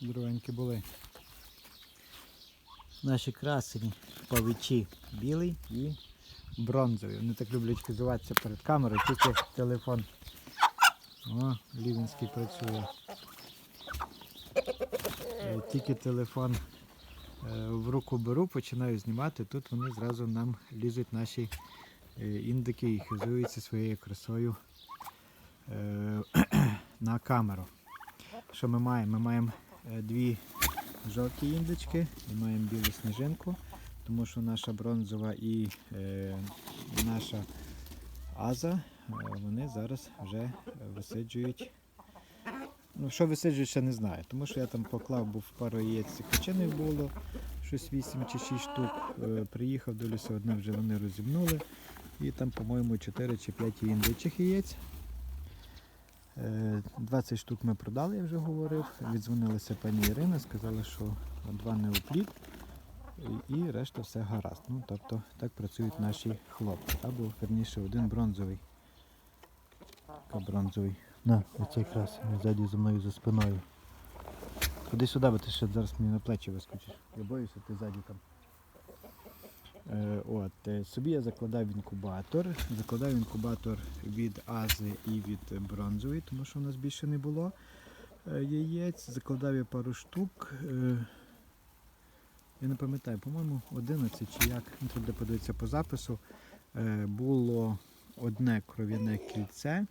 здоровенькі були. Наші красені павичі білий і бронзовий. Вони так люблять хизуватися перед камерою, тільки телефон. О, Лівінський працює. Е, Тільки телефон е, в руку беру, починаю знімати, тут вони зразу нам лізуть наші е, індики і хизуються своєю красою на камеру. Що ми маємо? Ми маємо дві жовті індички і маємо білу сніжинку, тому що наша бронзова і е, наша аза, е, вони зараз вже висиджують. Ну, що висиджують, ще не знаю, тому що я там поклав, був пару яєць кочини було, щось 8 чи 6 штук. Е, приїхав, дивлюся, одне вже вони розімнули. І там, по-моєму, 4 чи 5 індичих яєць. Е, 20 штук ми продали, я вже говорив. Віддзвонилася пані Ірина, сказала, що два не упліт і- і решта все гаразд. Ну, тобто так працюють наші хлопці. Або верніше один бронзовий. Бронзовий. На, оцей красивий ззаді за мною за спиною. Ходи сюди, бо ти ще зараз мені на плечі вискочиш. Я боюся, ти ззаді там. Е, от, е, собі я закладав інкубатор. Закладав інкубатор від Ази і від бронзової, тому що у нас більше не було е, яєць. Закладав я пару штук. Я не пам'ятаю, по-моєму, 11 чи як, ну, треба подивитися по запису. Було одне кров'яне кільце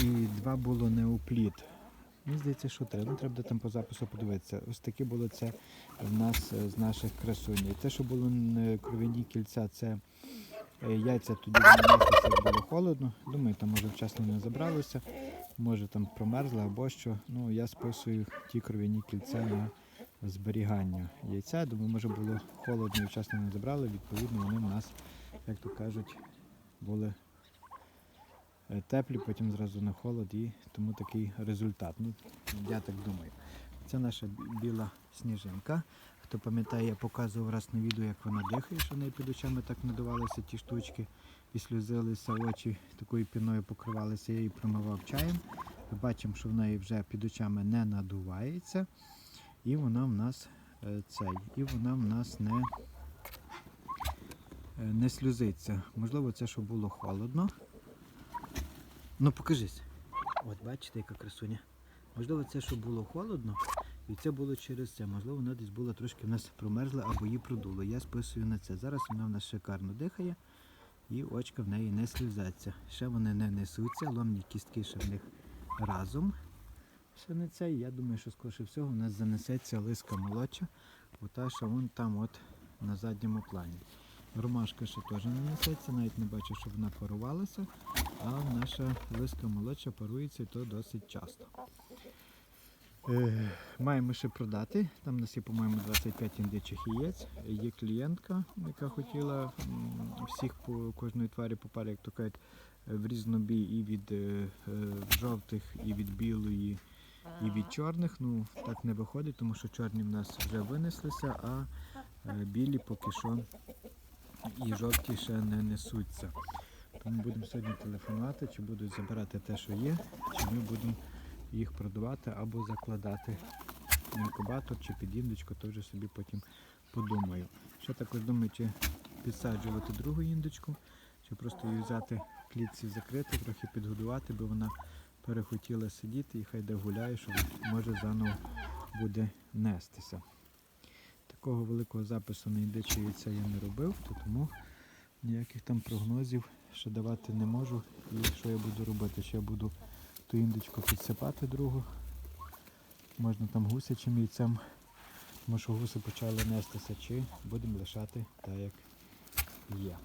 і два було неопліт. Мені здається, що треба. Ну, треба там по запису подивитися. Ось таке було це в нас е, з наших красунь. І те, що було не кров'яні кільця, це е, яйця тоді на місяці було холодно. Думаю, там може вчасно не забралося, може там промерзли або що. Ну, я списую ті кров'яні кільця на зберігання яйця. Думаю, може було холодно і вчасно не забрали. Відповідно, вони в нас, як то кажуть, були теплі, потім зразу на холод і тому такий результат. Ну, я так думаю. Це наша біла сніжинка. Хто пам'ятає, я показував раз на відео, як вона дихає, що в неї під очами так надувалися ті штучки і сльозилися очі, такою піною покривалися, я її промивав чаєм. Ми бачимо, що в неї вже під очами не надувається. І вона в нас е, цей, і вона в нас не, е, не сльозиться. Можливо, це що було холодно. Ну покажись. От бачите, яка красуня. Можливо, це що було холодно, і це було через це. Можливо, вона десь була трошки в нас промерзла або її продуло. Я списую на це. Зараз вона в нас шикарно дихає і очка в неї не слізаться. Ще вони не несуться, ломні кістки ще в них разом. Ще не це. Я думаю, що скоріше всього в нас занесеться лиска молодша, ота, що вон там от на задньому плані. Ромашка ще теж не несеться, навіть не бачу, щоб вона парувалася, а наша лиска молодша парується то досить часто. Е, маємо ще продати. Там у нас є, по-моєму, 25 індичих яєць. Є клієнтка, яка хотіла всіх по кожної тварі по парі, як то кажуть, в різнобій і від е, е, жовтих, і від білої, і від чорних. Ну, так не виходить, тому що чорні в нас вже винеслися, а е, білі поки що і жовті ще не несуться. Тому будемо сьогодні телефонувати, чи будуть забирати те, що є, чи ми будемо їх продавати або закладати в інкубатор чи під індичку, то вже собі потім подумаю. Ще також думаю, чи підсаджувати другу індичку, чи просто її взяти в клітці закрити, трохи підгодувати, бо вона перехотіла сидіти і хай де гуляє, що може заново буде нестися. Такого великого запису на індичі яйця я не робив, то тому ніяких там прогнозів ще давати не можу. І що я буду робити? Чи я буду ту індичку підсипати другу. Можна там гусячим яйцем, тому що гуси почали нестися, чи будемо лишати так, як є.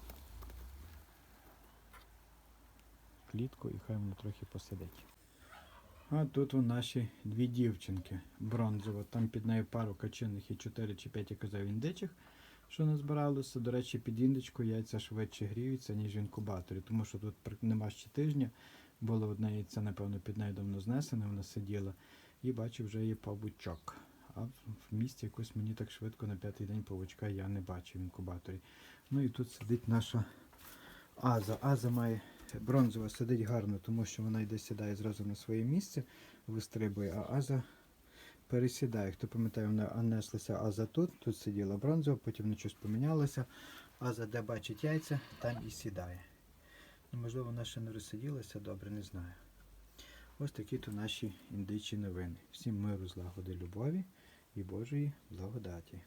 Клітку і хай воно трохи посидить. А тут у наші дві дівчинки бронзово. Там під нею пару качиних і 4 чи 5 я казав індичих, що назбиралося. До речі, під індичку яйця швидше гріються, ніж в інкубаторі, тому що тут нема ще тижня. Було одне яйце, напевно, під нею давно знесене, вона сиділа. І бачу, вже є павучок. А в місті якось мені так швидко на п'ятий день павучка я не бачив в інкубаторі. Ну і тут сидить наша Аза. Аза має бронзова сидить гарно, тому що вона йде сідає зразу на своє місце, вистрибує, а Аза пересідає. Хто пам'ятає, вона неслася Аза тут, тут сиділа бронзова, потім на щось помінялося. Аза, де бачить яйця, там і сідає. Ну, можливо, вона ще не розсиділася, добре, не знаю. Ось такі то наші індичі новини. Всім миру, злагоди, любові і Божої благодаті.